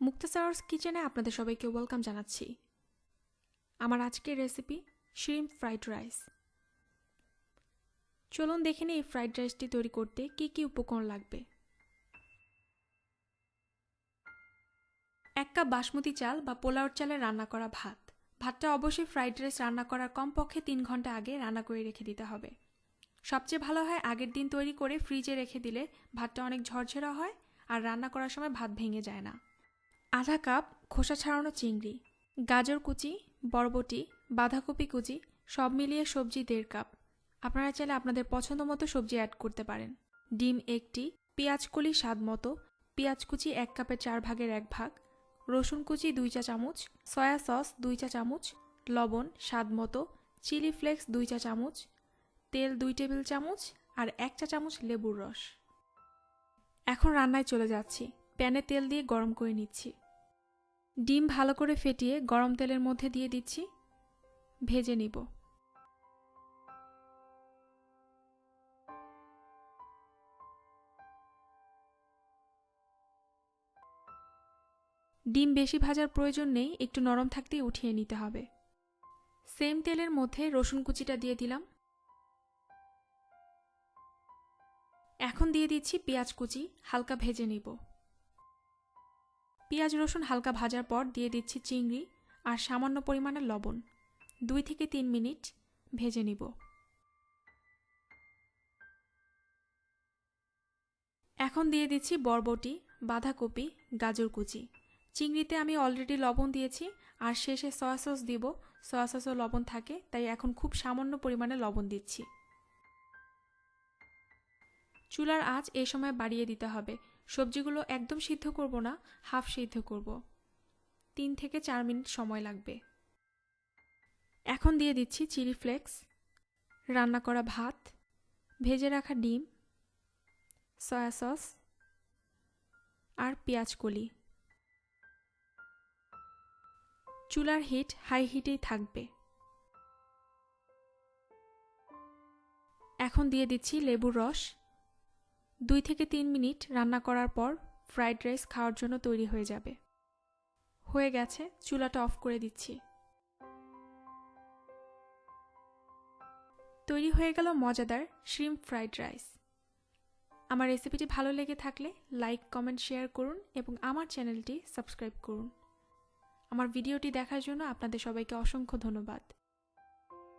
মুক্তাসারস কিচেনে আপনাদের সবাইকে ওয়েলকাম জানাচ্ছি। আমার আজকের রেসিপি শ্রিম ফ্রাইড রাইস। চলুন দেখে নিই এই ফ্রাইড রাইসটি তৈরি করতে কী কী উপকরণ লাগবে। এক কাপ বাসমতি চাল বা পোলাওর চালে রান্না করা ভাত। ভাতটা অবশ্যই ফ্রাইড রাইস রান্না করার কমপক্ষে তিন ঘণ্টা আগে রান্না করে রেখে দিতে হবে। সবচেয়ে ভালো হয় আগের দিন তৈরি করে ফ্রিজে রেখে দিলে ভাতটা অনেক ঝরঝরা হয় আর রান্না করার সময় ভাত ভেঙে যায় না। আধা কাপ খোসা ছাড়ানো চিংড়ি, গাজর কুচি, বরবটি, বাঁধাকপি কুচি, সব মিলিয়ে সবজি দেড় কাপ। আপনারা চাইলে আপনাদের পছন্দ মতো সবজি অ্যাড করতে পারেন। ডিম একটি, পেঁয়াজ কলি স্বাদ মতো, পেঁয়াজ কুচি এক কাপের চার ভাগের এক ভাগ, রসুন কুচি দুই চা চামচ, সয়া সস দুই চা চামচ, লবণ স্বাদ মতো, চিলি ফ্লেক্স দুই চা চামচ, তেল দুই টেবিল চামচ আর এক চা চামচ লেবুর রস। এখন রান্নায় চলে যাচ্ছি। প্যানে তেল দিয়ে গরম করে নিচ্ছি। ডিম ভালো করে ফেটিয়ে গরম তেলের মধ্যে দিয়ে দিচ্ছি। ভেজে নিব। ডিম বেশি ভাজার প্রয়োজন নেই, একটু নরম থাকতেই উঠিয়ে নিতে হবে। সেম তেলের মধ্যে রসুন কুচিটা দিয়ে দিলাম। এখন দিয়ে দিচ্ছি পেঁয়াজ কুচি, হালকা ভেজে নিব। পেঁয়াজ রসুন হালকা ভাজার পর দিয়ে দিচ্ছি চিংড়ি আর সামান্য পরিমাণে লবণ। দুই থেকে তিন মিনিট ভেজে নিব। এখন দিয়ে দিচ্ছি বরবটি, বাঁধাকপি, গাজর কুচি। চিংড়িতে আমি অলরেডি লবণ দিয়েছি আর শেষে সয়া সস দিব। সয়া সসও লবণ থাকে, তাই এখন খুব সামান্য পরিমাণে লবণ দিচ্ছি। চুলার আঁচ এই সময় বাড়িয়ে দিতে হবে। সবজিগুলো একদম সিদ্ধ করব না, হাফ সিদ্ধ করব। তিন থেকে চার মিনিট সময় লাগবে। এখন দিয়ে দিচ্ছি চিলি ফ্লেক্স, রান্না করা ভাত, ভেজে রাখা ডিম, সয়া সস আর পেঁয়াজ কলি। চুলার হিট হাই হিটেই থাকবে। এখন দিয়ে দিচ্ছি লেবুর রস দুই থেকে তিন মিনিট রান্না করার পর ফ্রাইড রাইস খাওয়ার জন্য তৈরি হয়ে যাবে। হয়ে গেছে, চুলাটা অফ করে দিচ্ছি। তৈরি হয়ে গেল মজাদার শ্রিম ফ্রাইড রাইস আমার রেসিপিটি ভালো লেগে থাকলে লাইক কমেন্ট শেয়ার করুন এবং আমার চ্যানেলটি সাবস্ক্রাইব করুন। আমার ভিডিওটি দেখার জন্য আপনাদের সবাইকে অসংখ্য ধন্যবাদ।